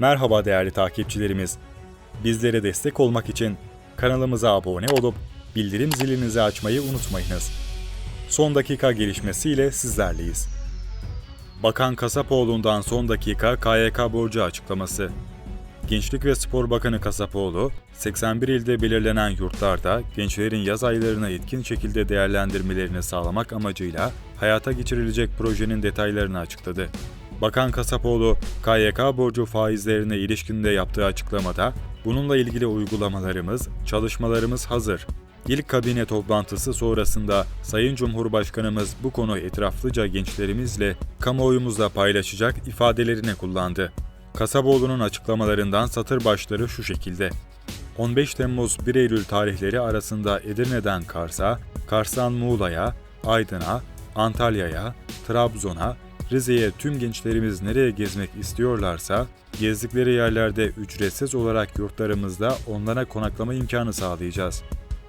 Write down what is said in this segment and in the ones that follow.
Merhaba değerli takipçilerimiz. Bizlere destek olmak için kanalımıza abone olup bildirim zilinizi açmayı unutmayınız. Son dakika gelişmesiyle sizlerleyiz. Bakan Kasapoğlu'ndan son dakika KYK borcu açıklaması. Gençlik ve Spor Bakanı Kasapoğlu, 81 ilde belirlenen yurtlarda gençlerin yaz aylarını etkin şekilde değerlendirmelerini sağlamak amacıyla hayata geçirilecek projenin detaylarını açıkladı. Bakan Kasapoğlu, KYK borcu faizlerine ilişkinde yaptığı açıklamada, bununla ilgili uygulamalarımız, çalışmalarımız hazır. İlk kabine toplantısı sonrasında Sayın Cumhurbaşkanımız bu konu etraflıca gençlerimizle kamuoyumuzla paylaşacak ifadelerini kullandı. Kasaboğlu'nun açıklamalarından satır başları şu şekilde. 15 Temmuz 1 Eylül tarihleri arasında Edirne'den Kars'a, Kars'tan Muğla'ya, Aydın'a, Antalya'ya, Trabzon'a, Rize'ye tüm gençlerimiz nereye gezmek istiyorlarsa, gezdikleri yerlerde ücretsiz olarak yurtlarımızda onlara konaklama imkanı sağlayacağız.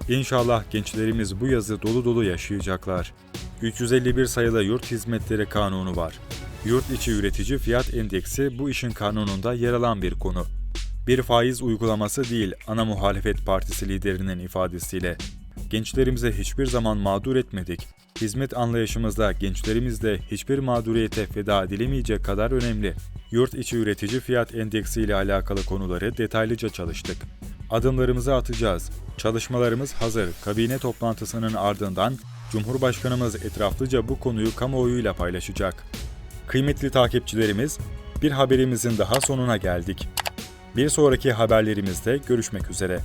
İnşallah gençlerimiz bu yazı dolu dolu yaşayacaklar. 351 sayılı Yurt Hizmetleri Kanunu var. Yurt içi üretici fiyat endeksi bu işin kanununda yer alan bir konu. Bir faiz uygulaması değil ana muhalefet partisi liderinin ifadesiyle. Gençlerimize hiçbir zaman mağdur etmedik. Hizmet anlayışımızda gençlerimizde hiçbir mağduriyete feda edilemeyecek kadar önemli. Yurt içi üretici fiyat endeksi ile alakalı konuları detaylıca çalıştık. Adımlarımızı atacağız. Çalışmalarımız hazır. Kabine toplantısının ardından Cumhurbaşkanımız etraflıca bu konuyu kamuoyuyla paylaşacak. Kıymetli takipçilerimiz, bir haberimizin daha sonuna geldik. Bir sonraki haberlerimizde görüşmek üzere.